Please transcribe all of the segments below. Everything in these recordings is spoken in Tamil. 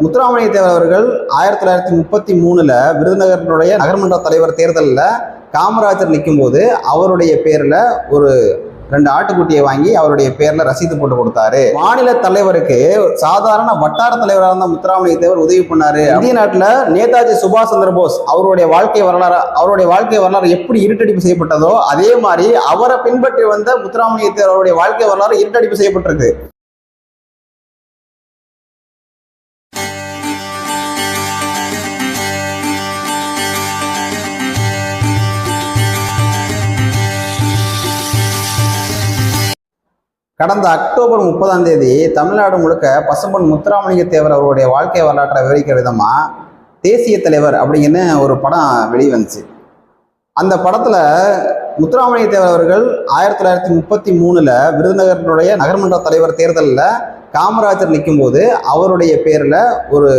முத்துராமலிங்க தேவர் அவர்கள் ஆயிரத்தி தொள்ளாயிரத்தி முப்பத்தி மூணுல விருதுநகரினுடைய நகர்மன்ற தலைவர் தேர்தலில் காமராஜர் நிற்கும் போது அவருடைய பேரில் ஒரு ரெண்டு ஆட்டுக்குட்டியை வாங்கி அவருடைய பேரில் ரசீது போட்டு கொடுத்தாரு. மாநில தலைவருக்கு சாதாரண வட்டார தலைவராக இருந்த முத்துராமலிங்க தேவர் உதவி பண்ணாரு. இந்திய நாட்டில் நேதாஜி சுபாஷ் சந்திர போஸ் அவருடைய வாழ்க்கை வரலாறு அவருடைய வாழ்க்கை வரலாறு எப்படி இருட்டடிப்பு செய்யப்பட்டதோ அதே மாதிரி அவரை பின்பற்றி வந்த முத்துராமலிங்க தேவர் அவருடைய வாழ்க்கை வரலாறு இருட்டடிப்பு செய்யப்பட்டிருக்கு. கடந்த அக்டோபர் முப்பதாம் தேதி தமிழ்நாடு முழுக்க பசும்பொன் முத்துராமலிங்க தேவர் அவருடைய வாழ்க்கை வரலாற்றை விவரிக்கிற விதமாக தேசிய தலைவர் அப்படிங்கன்னு ஒரு படம் வெளிவந்துச்சு. அந்த படத்தில் முத்துராமலிங்க தேவர் அவர்கள் ஆயிரத்தி தொள்ளாயிரத்தி முப்பத்தி மூணில் விருதுநகரினுடைய நகர்மன்ற தலைவர் தேர்தலில் காமராஜர் நிற்கும்போது அவருடைய பேரில் ஒரு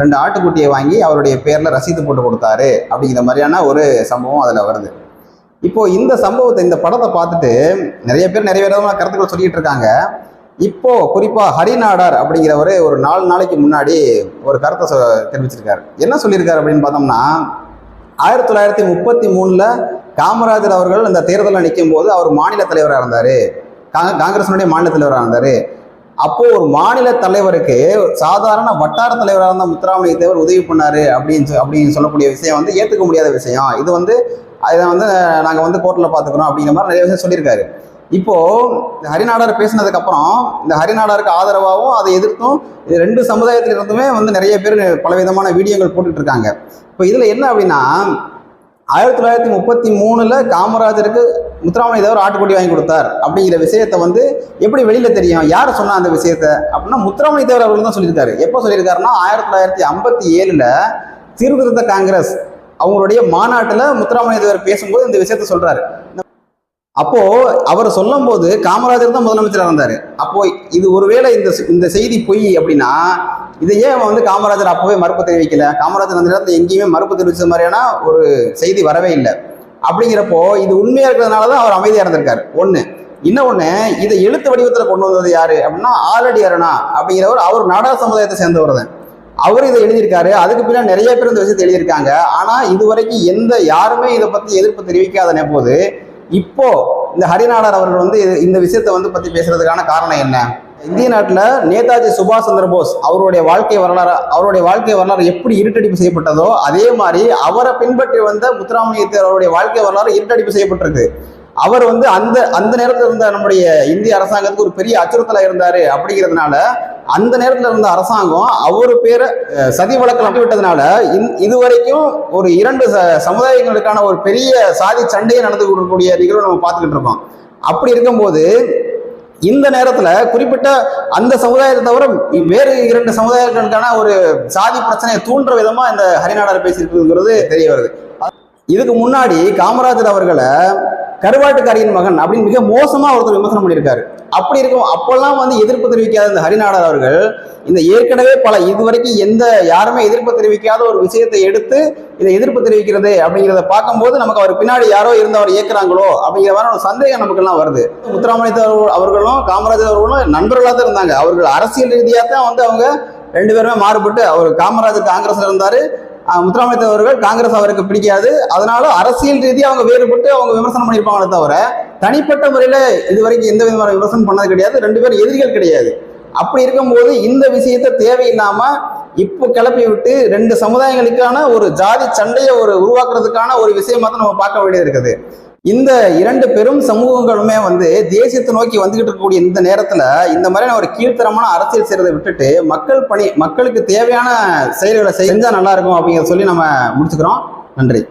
ரெண்டு ஆட்டுக்குட்டியை வாங்கி அவருடைய பேரில் ரசீது போட்டு கொடுத்தாரு அப்படிங்கிற மாதிரியான ஒரு சம்பவம் அதில் வருது. இப்போ இந்த சம்பவத்தை இந்த படத்தை பார்த்துட்டு நிறைய பேர் நிறைய விதமான கருத்துக்கள் சொல்லிட்டு இருக்காங்க. இப்போ குறிப்பா ஹரிநாடார் அப்படிங்கிறவர் ஒரு நாலு நாளைக்கு முன்னாடி ஒரு கருத்தை சொ தெரிவிச்சிருக்காரு. என்ன சொல்லியிருக்காரு அப்படின்னு பார்த்தோம்னா ஆயிரத்தி தொள்ளாயிரத்தி முப்பத்தி மூணுல காமராஜர் அவர்கள் இந்த தேர்தலில் நிற்கும் போது அவர் மாநில தலைவராக இருந்தார். காங்கிரஸினுடைய மாநில தலைவராக இருந்தார். அப்போ ஒரு மாநில தலைவருக்கு சாதாரண வட்டார தலைவராக இருந்த முத்துராமலிங்க தேவர் உதவி பண்ணாரு அப்படின்னு அப்படின்னு சொல்லக்கூடிய விஷயம் வந்து ஏற்றுக்க முடியாத விஷயம். இது வந்து அதை வந்து நாங்கள் வந்து கோர்ட்டில் பார்த்துக்கிறோம் அப்படிங்கிற மாதிரி நிறைய விஷயம் சொல்லியிருக்காரு. இப்போ இந்த ஹரிநாடார் பேசினதுக்கப்புறம் இந்த ஹரிநாடாருக்கு ஆதரவாகவும் அதை எதிர்த்தும் ரெண்டு சமுதாயத்தில் இருந்துமே வந்து நிறைய பேர் பலவிதமான வீடியோங்கள் போட்டுட்டு இருக்காங்க இப்போ இதில் என்ன அப்படின்னா ஆயிரத்தி தொள்ளாயிரத்தி முப்பத்தி மூணில் காமராஜருக்கு முத்துராமலிங்க தேவர் ஆட்டுக்குட்டி வாங்கி கொடுத்தார் அப்படிங்கிற விஷயத்த வந்து எப்படி வெளியில் தெரியும்? யார் சொன்னால் அந்த விஷயத்த? அப்படின்னா முத்துராமலிங்க தேவர் அவர்கள் தான் சொல்லியிருக்காரு. எப்போ சொல்லியிருக்காருன்னா ஆயிரத்தி தொள்ளாயிரத்தி ஐம்பத்தி ஏழில் சீர்திருத்த காங்கிரஸ் அவங்களுடைய மாநாட்டில் முத்துராமலிங்க தேவர் பேசும்போது இந்த விஷயத்த சொல்கிறாரு அப்போ அவர் சொல்லும்போது காமராஜர் தான் முதலமைச்சராக இருந்தார். அப்போ இது ஒருவேளை இந்த இந்த செய்தி பொய் அப்படின்னா இதை ஏன் அவன் வந்து காமராஜர் அப்போவே மறுப்பு தெரிவிக்கல? காமராஜர் அந்த நேரத்தில் எங்கேயுமே மறுப்பு தெரிவித்த மாதிரியான ஒரு செய்தி வரவே இல்லை. அப்படிங்கிறப்போ இது உண்மையா இருக்கிறதுனால தான் அவர் அமைதியாக இருந்திருக்காரு. ஒன்று இன்னொன்று இதை எழுத்து வடிவத்தில் கொண்டு வந்தது யாரு அப்படின்னா ஆலடி அருணா அப்படிங்கிறவர் அவர் நாடக சமுதாயத்தை சேர்ந்தவர் தான் அவர் இதை எழுதியிருக்காரு. அதுக்கு பின்னாடி நிறைய பேர் இந்த விஷயத்தை எழுதியிருக்காங்க. ஆனால் இதுவரைக்கும் எந்த யாருமே இதை பற்றி எதிர்ப்பு தெரிவிக்காத போது இப்போ இந்த ஹரிநாடர் அவர்கள் வந்து இந்த விஷயத்தை வந்து பற்றி பேசுறதுக்கான காரணம் என்ன? இந்திய நாட்டில் நேதாஜி சுபாஷ் சந்திர போஸ் அவருடைய வாழ்க்கை வரலாறு அவருடைய வாழ்க்கை வரலாறு எப்படி இருட்டடிப்பு செய்யப்பட்டதோ அதே மாதிரி அவரை பின்பற்றி வந்த முத்துராமலிங்கத்தர் அவருடைய வாழ்க்கை வரலாறு இருட்டடிப்பு செய்யப்பட்டிருக்கு. அவர் வந்து அந்த அந்த நேரத்தில் இருந்த நம்முடைய இந்திய அரசாங்கத்துக்கு ஒரு பெரிய அச்சுறுத்தலாக இருந்தார் அப்படிங்கிறதுனால அந்த நேரத்தில் இருந்த அரசாங்கம் அவர் பேரை சதி வழக்கில் விட்டதுனால இந்- இதுவரைக்கும் ஒரு இரண்டு ச- சமுதாயங்களுக்கான ஒரு பெரிய சாதி சண்டையை நடந்து கொள்ளக்கூடிய நிகழ்வு நம்ம பார்த்துக்கிட்டு இருக்கோம். அப்படி இருக்கும்போது இந்த நேரத்தில் குறிப்பிட்ட அந்த சமுதாயத்தை தவிர வேறு இரண்டு சமுதாயங்களுக்கான ஒரு சாதி பிரச்சனையை தூண்டுற விதமாக இந்த ஹரிநாடர் பேசியிருக்குங்கிறது தெரிய வருது. இதுக்கு முன்னாடி காமராஜர் அவர்களை கருவாட்டுக்காரியின் மகன் அப்படின்னு மிக மோசமாக ஒருத்தர் விமர்சனம் பண்ணியிருக்காரு. அப்படி இருக்கும் அப்போல்லாம் வந்து எதிர்ப்பு தெரிவிக்காத இந்த ஹரிநாடர் அவர்கள் இந்த ஏற்கனவே பல இதுவரைக்கும் எந்த யாருமே எதிர்ப்பு தெரிவிக்காத ஒரு விஷயத்தை எடுத்து இதை எதிர்ப்பு தெரிவிக்கிறது அப்படிங்கிறத பார்க்கும்போது நமக்கு அவர் பின்னாடி யாரோ இருந்து அவர் இயக்குறாங்களோ அப்படிங்கிற மாதிரி ஒரு சந்தேகம் நமக்கெல்லாம் வருது. முத்துராமலிங்கத்தவர் அவர்களும் காமராஜர் அவர்களும் நண்பர்களாக தான் இருந்தாங்க. அவர்கள் அரசியல் ரீதியாக தான் வந்து அவங்க ரெண்டு பேருமே மாறுபட்டு அவர் காமராஜர் காங்கிரஸ்ல இருந்தாரு. முத்துராமலிங்க அவர்கள் காங்கிரஸ் அவருக்கு பிடிக்காது. அதனால அரசியல் ரீதியாக அவங்க வேறுபட்டு அவங்க விமர்சனம் பண்ணியிருப்பாங்களே தவிர தனிப்பட்ட முறையில் இதுவரைக்கும் எந்த விதமான விமர்சனம் பண்ணது கிடையாது. ரெண்டு பேரும் எதிரிகள் கிடையாது. அப்படி இருக்கும்போது இந்த விஷயத்தை தேவையில்லாம இப்போ கிளப்பி விட்டு ரெண்டு சமுதாயங்களுக்கான ஒரு ஜாதி சண்டையை ஒரு உருவாக்குறதுக்கான ஒரு விஷயமா தான் நம்ம பார்க்க வேண்டியது இருக்குது. இந்த இரண்டு பெரும் சமூகங்களுமே வந்து தேசியத்தை நோக்கி வந்துகிட்டு இருக்கக்கூடிய இந்த நேரத்துல இந்த மாதிரியான ஒரு கீழ்த்தரமான அரசியல் செய்யறதை விட்டுட்டு மக்கள் பணி மக்களுக்கு தேவையான செயல்களை செஞ்சா நல்லா இருக்கும் அப்படிங்கிற சொல்லி நம்ம முடிச்சுக்கிறோம். நன்றி.